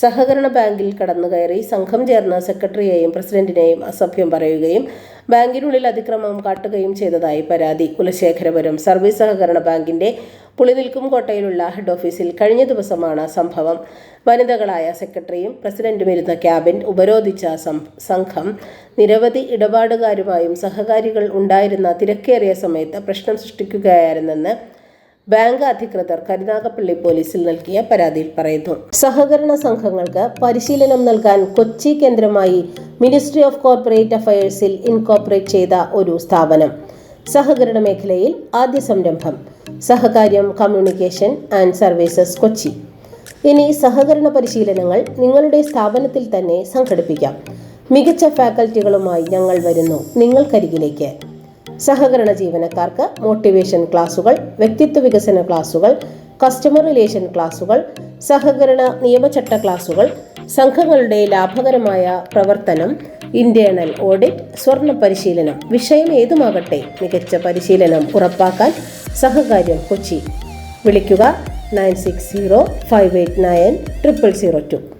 സഹകരണ ബാങ്കിൽ കടന്നു കയറി സംഘം ചേർന്ന സെക്രട്ടറിയെയും പ്രസിഡന്റിനെയും അസഭ്യം പറയുകയും ബാങ്കിനുള്ളിൽ അതിക്രമം കാട്ടുകയും ചെയ്തതായി പരാതി. കുലശേഖരപുരം സർവീസ് സഹകരണ ബാങ്കിന്റെ പുളിനിൽക്കും കോട്ടയിലുള്ള ഹെഡ് ഓഫീസിൽ കഴിഞ്ഞ ദിവസമാണ് സംഭവം. വനിതകളായ സെക്രട്ടറിയും പ്രസിഡന്റും ഇരുന്ന ക്യാബിൻ ഉപരോധിച്ച സംഘം നിരവധി ഇടപാടുകാരുമായും സഹകാരികൾ ഉണ്ടായിരുന്ന തിരക്കേറിയ സമയത്ത് പ്രശ്നം സൃഷ്ടിക്കുകയായിരുന്നെന്ന് ബാങ്ക് അധികൃതർ കരുനാഗപ്പള്ളി പോലീസിൽ നൽകിയ പരാതിയിൽ പറയുന്നു. സഹകരണ സംഘങ്ങൾക്ക് പരിശീലനം നൽകാൻ കൊച്ചി കേന്ദ്രമായി മിനിസ്ട്രി ഓഫ് കോർപ്പറേറ്റ് അഫയേഴ്സിൽ ഇൻകോർപ്പറേറ്റ് ചെയ്ത ഒരു സ്ഥാപനം. സഹകരണ മേഖലയിൽ ആദ്യ സംരംഭം. Sahakaryam communication and services Kochi. ഇനി സഹകരണ പരിശീലനങ്ങൾ നിങ്ങളുടെ സ്ഥാപനത്തിൽ തന്നെ സംഘടിപ്പിക്കാം. മികച്ച ഫാക്കൽറ്റികളുമായി ഞങ്ങൾ വരുന്നു. നിങ്ങൾക്കരികിലേക്ക്. സഹകരണ ജീവനക്കാർക്ക് മോട്ടിവേഷൻ ക്ലാസുകൾ വ്യക്തിത്വ വികസന ക്ലാസുകൾ കസ്റ്റമർ റിലേഷൻ ക്ലാസുകൾ സഹകരണ നിയമചട്ട ക്ലാസുകൾ സംഘങ്ങളുടെ ലാഭകരമായ പ്രവർത്തനം ഇന്റേണൽ ഓഡിറ്റ് സ്വർണ പരിശീലനം വിഷയം ഏതുമാകട്ടെ മികച്ച പരിശീലനം ഉറപ്പാക്കാൻ സഹകാര്യം കൊച്ചി. വിളിക്കുക nine six zero five eight nine triple zero two.